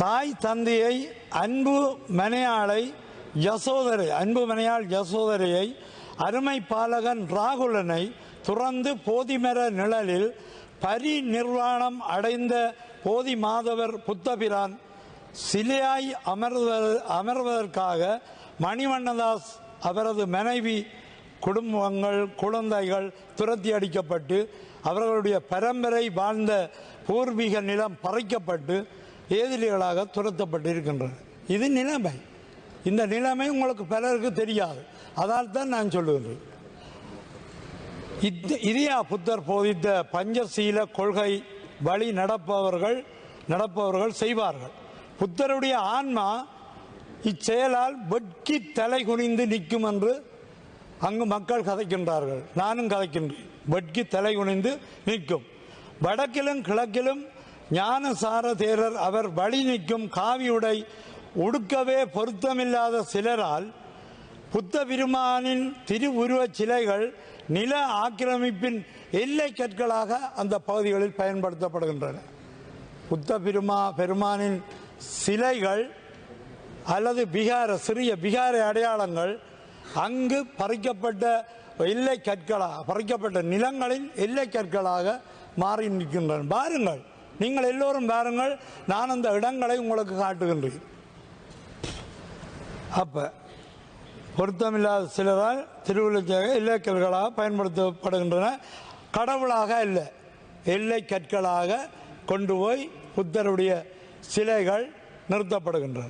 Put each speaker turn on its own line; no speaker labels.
தாய் தந்தையை அன்பு மனையாளை யசோதரை அன்பு மனையாள் யசோதரையை அருமை பாலகன் ராகுலனை துறந்து போதிமர நிழலில் பரிநிர்வாணம் அடைந்த போதி மாதவர் புத்தபிரான் சிலையாய் அமர்வது அமர்வதற்காக மணிவண்ணதாஸ் அவரது மனைவி குடும்பங்கள் குழந்தைகள் துரத்தி அடிக்கப்பட்டு அவர்களுடைய பரம்பரை வாழ்ந்த பூர்வீக நிலம் பறிக்கப்பட்டு ஏதிலிகளாக துரத்தப்பட்டிருக்கின்றன. இது நிலைமை. இந்த நிலைமை உங்களுக்கு பலருக்கு தெரியாது. அதால் தான் நான் சொல்லுகின்றேன். இத்- இரியா புத்தர் போதித்த பஞ்சசீல கொள்கை வழி நடப்பவர்கள் நடப்பவர்கள் செய்வார்கள். புத்தருடைய ஆன்மா இச்செயலால் வெட்கி தலை குனிந்து நிற்கும் என்று அங்கு மக்கள் கதைக்கின்றார்கள். நானும் கதைக்கின்றேன். வெட்கி தலை குனிந்து நிற்கும். வடக்கிலும் கிழக்கிலும் ஞானசார தேரர் அவர் வழி நிற்கும் காவியுடை உடுக்கவே பொருத்தமில்லாத சிலரால் புத்த பெருமானின் திருவுருவச் சிலைகள் நில ஆக்கிரமிப்பின் எல்லை கற்களாக அந்த பகுதிகளில் பயன்படுத்தப்படுகின்றன. புத்த பெருமா பெருமானின் சிலைகள் அல்லது பிகார சிறிய பிகார அடையாளங்கள் அங்கு பறிக்கப்பட்ட எல்லை கற்களாக பறிக்கப்பட்ட நிலங்களின் எல்லை கற்களாக மாறி நிற்கின்றன. பாருங்கள் நீங்கள் எல்லோரும் பாருங்கள் நான் அந்த இடங்களை உங்களுக்கு காட்டுகின்றேன். அப்ப பொருத்தமில்லாத சிலரால் திருவிழாச்சாக இலக்கல்களாக பயன்படுத்தப்படுகின்றன. கடவுளாக இல்லை எல்லை கற்களாக கொண்டு போய் புத்தருடைய சிலைகள் நிறுத்தப்படுகின்றன.